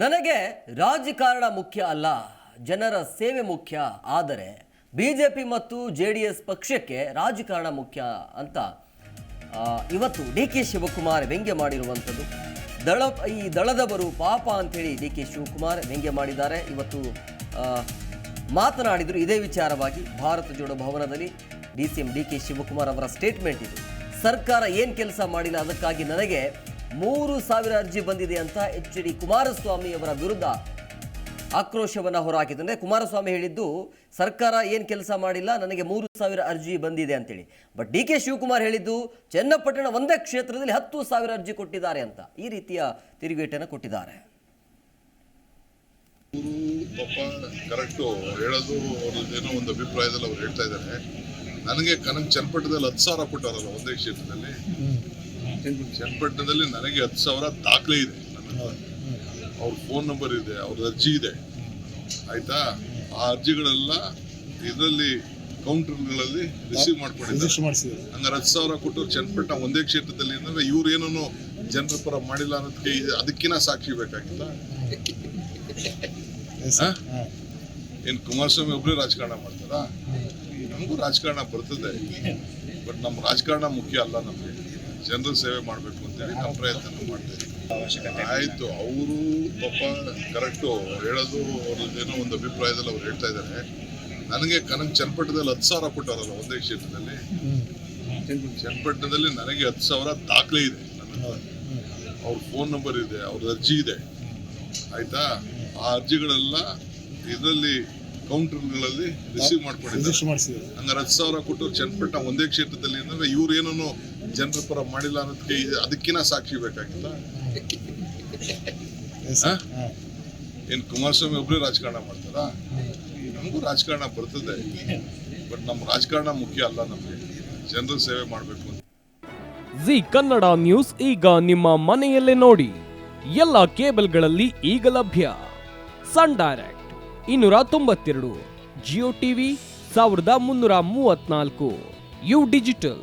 ನನಗೆ ರಾಜಕಾರಣ ಮುಖ್ಯ ಅಲ್ಲ, ಜನರ ಸೇವೆ ಮುಖ್ಯ, ಆದರೆ ಬಿಜೆಪಿ ಮತ್ತು ಜೆ ಡಿ ಎಸ್ ಪಕ್ಷಕ್ಕೆ ರಾಜಕಾರಣ ಮುಖ್ಯ ಅಂತ ಇವತ್ತು ಡಿ ಕೆ ಶಿವಕುಮಾರ್ ವ್ಯಂಗ್ಯ ಮಾಡಿರುವಂಥದ್ದು. ದಳ ಈ ದಳದವರು ಪಾಪ ಅಂಥೇಳಿ ಡಿ ಕೆ ಶಿವಕುಮಾರ್ ವ್ಯಂಗ್ಯ ಮಾಡಿದ್ದಾರೆ. ಇವತ್ತು ಮಾತನಾಡಿದರು ಇದೇ ವಿಚಾರವಾಗಿ ಭಾರತ ಜೋಡೋ ಭವನದಲ್ಲಿ D C M D K Shivakumar ಅವರ ಸ್ಟೇಟ್ಮೆಂಟ್ ಇದು. ಸರ್ಕಾರ ಏನು ಕೆಲಸ ಮಾಡಿಲ್ಲ ಅದಕ್ಕಾಗಿ ನನಗೆ ಮೂರು ಸಾವಿರ ಅರ್ಜಿ ಬಂದಿದೆ ಅಂತ ಎಚ್ ಡಿ ಕುಮಾರಸ್ವಾಮಿ ಅವರ ವಿರುದ್ಧ ಆಕ್ರೋಶವನ್ನು ಹೊರಹಾಕಿದ್ರು ಅಂದರೆ ಕುಮಾರಸ್ವಾಮಿ ಹೇಳಿದ್ದು ಸರ್ಕಾರ ಏನು ಕೆಲಸ ಮಾಡಿಲ್ಲ ನನಗೆ ಮೂರು ಸಾವಿರ ಅರ್ಜಿ ಬಂದಿದೆ ಅಂತೇಳಿ. ಬಟ್ ಡಿ ಕೆ ಶಿವಕುಮಾರ್ ಹೇಳಿದ್ದು ಚನ್ನಪಟ್ಟಣ ಒಂದೇ ಕ್ಷೇತ್ರದಲ್ಲಿ ಹತ್ತು ಸಾವಿರ ಅರ್ಜಿ ಕೊಟ್ಟಿದ್ದಾರೆ ಅಂತ. ಈ ರೀತಿಯ ತಿರುಗೇಟನ್ನು ಕೊಟ್ಟಿದ್ದಾರೆ. ಕರೆಕ್ಟು ಹೇಳೋದು ಅವ್ರದ್ದೇನೋ ಒಂದು ಅಭಿಪ್ರಾಯದಲ್ಲಿ ಅವ್ರು ಹೇಳ್ತಾ ಇದ್ದಾರೆ. ನನಗೆ ಕನಕ ಚನ್ನಪಟ್ಟಣದಲ್ಲಿ ಹತ್ತು ಸಾವಿರ ಕೊಟ್ಟಾರಲ್ಲ ಒಂದೇ ಕ್ಷೇತ್ರದಲ್ಲಿ. ಚನ್ನಪಟ್ಟಣದಲ್ಲಿ ನನಗೆ ಹತ್ತು ಸಾವಿರ ದಾಖಲೆ ಇದೆ. ಅವ್ರ ಫೋನ್ ನಂಬರ್ ಇದೆ ಅವ್ರ ಅರ್ಜಿ ಇದೆ. ಆಯ್ತಾ? ಆ ಅರ್ಜಿಗಳೆಲ್ಲ ಇದರಲ್ಲಿ ಕೌಂಟರ್ಗಳಲ್ಲಿ ರಿಸೀವ್ ಮಾಡ್ಕೊಂಡಿದ್ದಾರೆ. ಹಂಗಾರೆ ಹತ್ತು ಸಾವಿರ ಕೊಟ್ಟು ಚನ್ನಪಟ್ಟಣ ಒಂದೇ ಕ್ಷೇತ್ರದಲ್ಲಿ ಅಂದ್ರೆ ಇವ್ರು ಏನೋ ಜನರ ಪರ ಮಾಡಿಲ್ಲ ಅನ್ನೋದಕ್ಕೆ ಅದಕ್ಕಿನ್ನ ಸಾಕ್ಷಿ ಬೇಕಾಗಿಲ್ಲ ಏನ್ ಕುಮಾರಸ್ವಾಮಿ ಒಬ್ಬರೇ ರಾಜಕಾರಣ ಮಾಡ್ತಾರಾ? ನಮಗೂ ರಾಜಕಾರಣ ಬರ್ತದೆ. ಬಟ್ ನಮ್ಮ ರಾಜಕಾರಣ ಮುಖ್ಯ ಅಲ್ಲ ನಮಗೆ. ಜನರ ಸೇವೆ ಮಾಡಬೇಕು ಅಂತೇಳಿ ನಮ್ಮ ಪ್ರಯತ್ನ ಮಾಡ್ತೀವಿ ಆಯಿತು ಅವರು ಪಾಪ ಕರೆಕ್ಟು ಹೇಳೋದು ಅವ್ರದ್ದೇನೋ ಒಂದು ಅಭಿಪ್ರಾಯದಲ್ಲಿ ಅವ್ರು ಹೇಳ್ತಾ ಇದ್ದಾರೆ. ನನಗೆ ಕನಕ ಚನ್ನಪಟ್ಟಣದಲ್ಲಿ ಹತ್ತು ಸಾವಿರ ಕೊಟ್ಟಾರಲ್ಲ ಒಂದೇ ಕ್ಷೇತ್ರದಲ್ಲಿ. ಚನ್ನಪಟ್ಟಣದಲ್ಲಿ ನನಗೆ ಹತ್ತು ಸಾವಿರ ದಾಖಲೆ ಇದೆ ನನ್ನ ಅವ್ರ ಫೋನ್ ನಂಬರ್ ಇದೆ ಅವ್ರ ಅರ್ಜಿ ಇದೆ. ಆಯ್ತಾ? ಆ ಅರ್ಜಿಗಳೆಲ್ಲ ಇದರಲ್ಲಿ ಕೌಂಟರ್ಗಳಲ್ಲಿ ರಿಸೀವ್ ಮಾಡ್ಕೊಂಡಿದ್ದಾರೆ. ಹಂಗಾರೆ ಹತ್ತು ಸಾವಿರ ಕೊಟ್ಟು ಚನ್ನಪಟ್ಟಣ ಒಂದೇ ಕ್ಷೇತ್ರದಲ್ಲಿ ಅಂದ್ರೆ ಇವ್ರು ಏನೋ ಜನರ ಪರ ಮಾಡಿಲ್ಲ ಅನ್ನೋದಕ್ಕೆ ಅದಕ್ಕಿನ್ನ ಸಾಕ್ಷಿ ಬೇಕಾಗಿಲ್ಲ. ಏನು ಕುಮಾರಸ್ವಾಮಿ ಒಬ್ಬರೇ ರಾಜಕಾರಣ ಮಾಡ್ತಾರಾ? ನಮಗೂ ರಾಜಕಾರಣ ಬರ್ತದೆ. ಬಟ್ ನಮ್ಮ ರಾಜಕಾರಣ ಮುಖ್ಯ ಅಲ್ಲ ನಮಗೆ. ಜನರ ಸೇವೆ ಮಾಡಬೇಕು ಅಂತ. ಜಿ ಕನ್ನಡ ನ್ಯೂಸ್ ಈಗ ನಿಮ್ಮ ಮನೆಯಲ್ಲೇ ನೋಡಿ. ಎಲ್ಲ ಕೇಬಲ್ಗಳಲ್ಲಿ ಈಗ ಲಭ್ಯ. ಸನ್ ಡೈರೆಕ್ಟ್ ಇನ್ನೂರ ತೊಂಬತ್ತೆರಡು ಜಿಯೋ ಟಿವಿ ಸಾವಿರದ ಮುನ್ನೂರ ಮೂವತ್ನಾಲ್ಕು ಯು ಡಿಜಿಟಲ್.